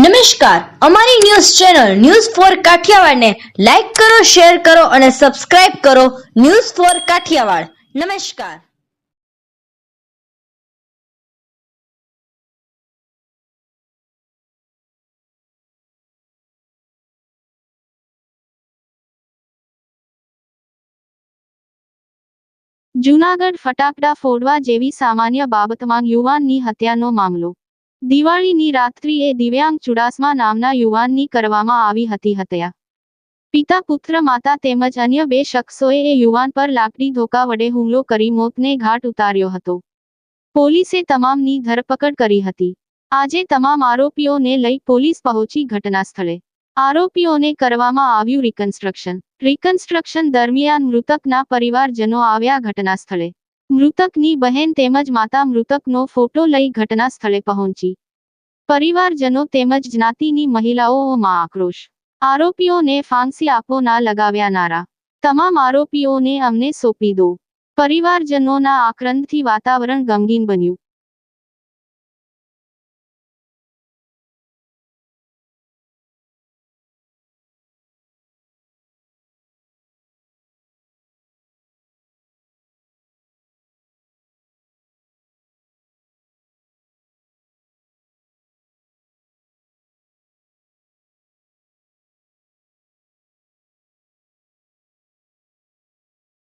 નમસ્કાર. અમારી news channel news four કાઠિયાવાડને લાઈક કરો, શેર કરો અને સબસ્ક્રાઇબ કરો ન્યૂઝ ફોર કાઠિયાવાડ. નમસ્કાર. જૂનાગઢ ફટાકડા ફોડવા જેવી સામાન્ય બાબતમાં યુવાનની હત્યાનો મામલો. દિવાળીની રાત્રિએ દિવ્યાંગ ચુડાસમા નામના યુવાનની કરવામાં આવી હતી હત્યા. પિતા, પુત્ર, માતા તેમજ અન્ય બે શખ્સોએ એ યુવાન પર લાકડી ધોકા વડે હુમલો કરી મોતને ઘાટ ઉતાર્યો હતો. પોલીસે તમામની ધરપકડ કરી હતી. આજે તમામ આરોપીઓને લઈ પોલીસ પહોંચી ઘટના સ્થળે આરોપીઓને કરવામાં આવ્યું રિકન્સ્ટ્રક્શન રિકન્સ્ટ્રક્શન દરમિયાન મૃતકના પરિવારજનો આવ્યા ઘટના સ્થળે મૃતકની બહેન તેમજ માતા મૃતકનો ફોટો લઈ ઘટના સ્થળે પહોંચી. પરિવારજનો તેમજ જ્ઞાતિની મહિલાઓમાં આક્રોશ. આરોપીઓને ફાંસી આપો ના લગાવ્યા નારા તમામ આરોપીઓને અમને સોંપી દો. પરિવારજનોના આક્રંદથી વાતાવરણ ગમગીન બન્યું.